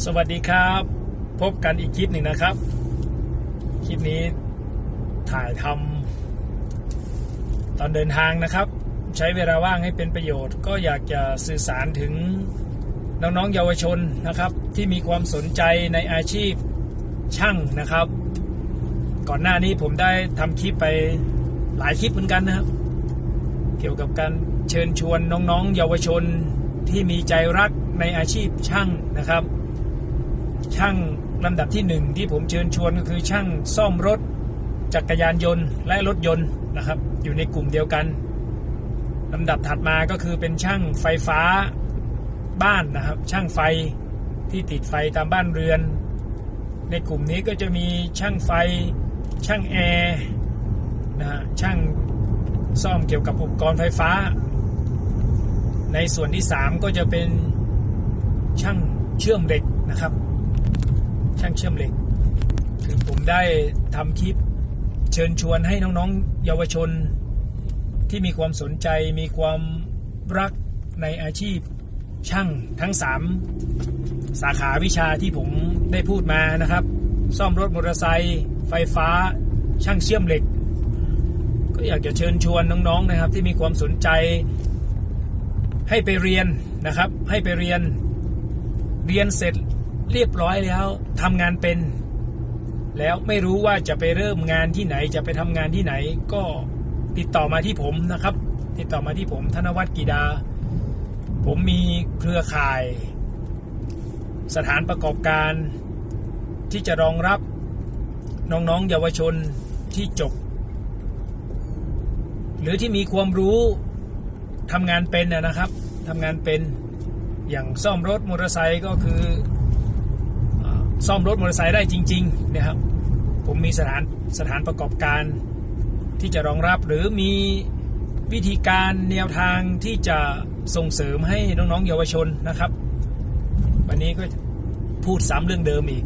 สวัสดีครับ พบกันอีกคลิปหนึ่งนะครับ คลิปนี้ถ่ายทำตอนเดินทางนะครับ ใช้เวลาว่างให้เป็นประโยชน์ ก็อยากจะสื่อสารถึงน้องๆเยาวชนนะครับ ที่มีความสนใจในอาชีพช่างนะครับ ก่อนหน้านี้ผมได้ทำคลิปไปหลายคลิปเหมือนกันนะครับ เกี่ยวกับการเชิญชวนน้องๆ เยาวชนที่มีใจรักในอาชีพช่างนะครับ ช่างลำดับที่หนึ่งที่ผมเชิญชวนก็คือช่างซ่อมรถจักรยานยนต์และรถยนต์นะครับ อยู่ในกลุ่มเดียวกันลำดับถัดมาก็คือเป็นช่างไฟฟ้าบ้านนะครับ ช่างไฟที่ติดไฟตามบ้านเรือน ในกลุ่มนี้ก็จะมีช่างไฟ ช่างแอร์นะฮะช่างซ่อมเกี่ยวกับอุปกรณ์ไฟฟ้า ในส่วนที่ 3 ก็จะเป็นช่างเชื่อมเหล็กนะครับ ช่างเชื่อมเหล็ก คือผมได้ทำคลิปเชิญชวนให้น้องๆ เยาวชนที่มีความสนใจมีความรักในอาชีพช่างทั้ง 3 สาขาวิชาที่ผมได้พูดมานะครับ ซ่อมรถมอเตอร์ไซค์ไฟฟ้าช่างเชื่อมเหล็ก ก็อยากจะเชิญชวนน้องๆนะครับ ที่มีความสนใจให้ไปเรียนนะครับ ให้ไปเรียนเรียนเสร็จ เรียบร้อยแล้วทำงานเป็น แล้วไม่รู้ว่าจะไปเริ่มงานที่ไหน จะไปทำงานที่ไหน ก็ติดต่อมาที่ผมนะครับ ติดต่อมาที่ผมธนวัฒน์กีดา ผมมีเครือข่าย สถานประกอบการ ที่จะรองรับน้องๆเยาวชนที่จบ หรือที่มีความรู้ทำงานเป็นนะครับทำงานเป็นอย่างซ่อมรถมอเตอร์ไซค์ก็คือ ซ่อมรถมอเตอร์ไซค์ได้จริง ๆ นะครับ ผมมีสถานสถานประกอบการที่จะรองรับหรือมีวิธีการแนวทางที่จะส่งเสริมให้น้องๆเยาวชนนะครับ วันนี้ก็พูดซ้ำเรื่องเดิมอีก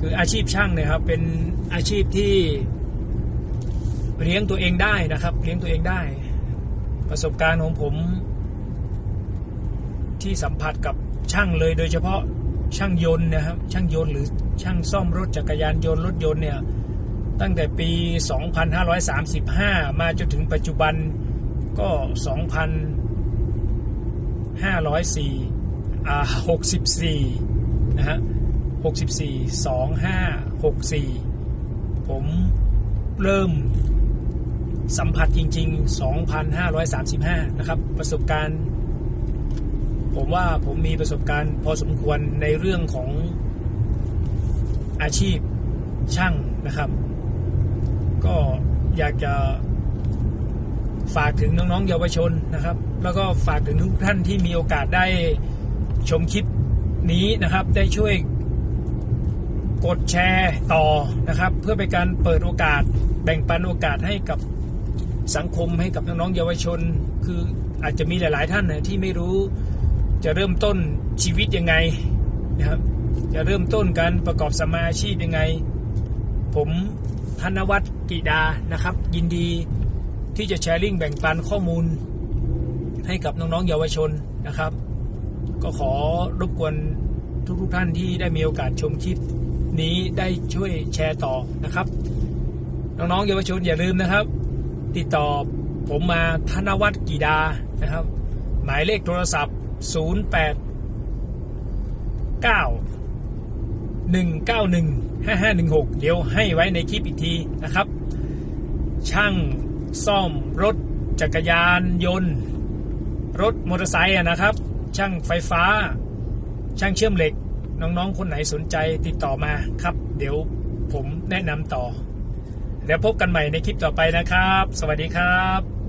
คืออาชีพช่างเนี่ยครับเป็นอาชีพที่เลี้ยงตัวเองได้นะครับ เลี้ยงตัวเองได้ ประสบการณ์ของผมที่สัมผัสกับช่างเลยโดยเฉพาะ ช่างยนต์นะครับช่างยนต์หรือช่างซ่อมรถจักรยานยนต์รถยนต์เนี่ยตั้งแต่ปี 2535 มาจนถึงปัจจุบันก็ 2,504อ่า64 นะฮะ 64 2564 ผมเริ่มสัมผัสจริง ๆ 2,535 นะครับ ประสบการณ์ ผมว่าผมมีประสบการณ์พอสมควรในเรื่องของอาชีพช่างนะครับ ก็อยากจะฝากถึงน้องๆเยาวชนนะครับ แล้วก็ฝากถึงทุกท่านที่มีโอกาสได้ชมคลิปนี้นะครับ ได้ช่วยกดแชร์ต่อนะครับ เพื่อเป็นการเปิดโอกาสแบ่งปันโอกาสให้กับสังคมให้กับน้องๆเยาวชน คืออาจจะมีหลาย ๆ ท่านนะที่ไม่รู้ จะเริ่มต้นชีวิตยังไงนะครับ จะเริ่มต้นการประกอบสมาชีพยังไง ผมธนวัฒน์กิดานะครับ ยินดีที่จะแชร์ลิงแบ่งปันข้อมูล ให้กับน้องๆเยาวชนนะครับ ก็ขอรบกวนทุกๆท่านที่ได้มีโอกาสชมคลิปนี้ได้ช่วยแชร์ต่อนะครับ น้องๆเยาวชนอย่าลืมนะครับ ติดต่อผมมาธนวัฒน์กีดานะครับ หมายเลขโทรศัพท์ 0 8 9 1 9 1 5 5 1 6เดี๋ยวให้ไว้ในคลิปอีกทีนะครับ ช่างซ่อมรถจักรยานยนต์ รถมอเตอร์ไซค์อะนะครับ ช่างไฟฟ้า ช่างเชื่อมเหล็ก น้องๆ คนไหนสนใจติดต่อมาครับ เดี๋ยวผมแนะนำต่อ แล้วพบกันใหม่ในคลิปต่อไปนะครับ สวัสดีครับ